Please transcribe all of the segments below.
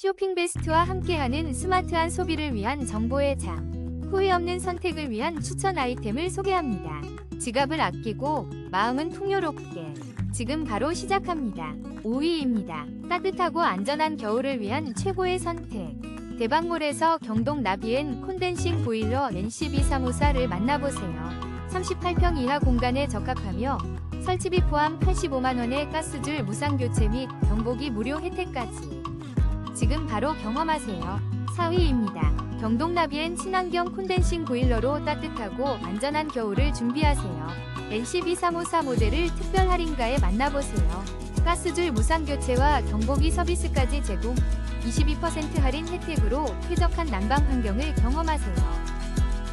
쇼핑 베스트와 함께하는 스마트한 소비를 위한 정보의 장. 후회 없는 선택을 위한 추천 아이템을 소개합니다. 지갑을 아끼고 마음은 풍요롭게. 지금 바로 시작합니다. 5위입니다. 따뜻하고 안전한 겨울을 위한 최고의 선택. 대방몰에서 경동 나비엔 콘덴싱 보일러 NCB354를 만나보세요. 38평 이하 공간에 적합하며 설치비 포함 85만원의 가스줄 무상교체 및 경보기 무료 혜택까지. 지금 바로 경험하세요. 4위입니다. 경동나비엔 친환경 콘덴싱 보일러로 따뜻하고 안전한 겨울을 준비하세요. NCB354 모델을 특별 할인가에 만나보세요. 가스줄 무상 교체와 경보기 서비스까지 제공, 22% 할인 혜택으로 쾌적한 난방 환경을 경험하세요.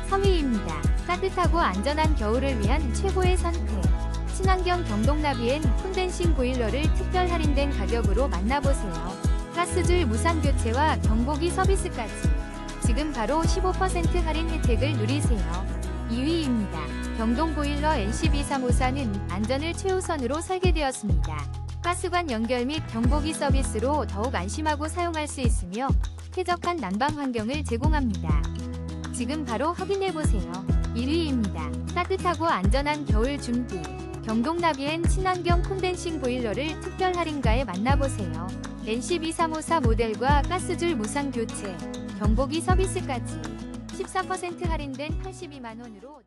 3위입니다. 따뜻하고 안전한 겨울을 위한 최고의 선택. 친환경 경동나비엔 콘덴싱 보일러를 특별 할인된 가격으로 만나보세요. 가스줄 무상 교체와 경보기 서비스까지. 지금 바로 15% 할인 혜택을 누리세요. 2위입니다. 경동 보일러 NCB354는 안전을 최우선으로 설계되었습니다. 가스관 연결 및 경보기 서비스로 더욱 안심하고 사용할 수 있으며 쾌적한 난방 환경을 제공합니다. 지금 바로 확인해보세요. 1위입니다. 따뜻하고 안전한 겨울 준비. 경동나비엔 친환경 콘덴싱 보일러를 특별 할인가에 만나보세요. NCB354 모델과 가스줄 무상 교체, 경보기 서비스까지 14% 할인된 82만원으로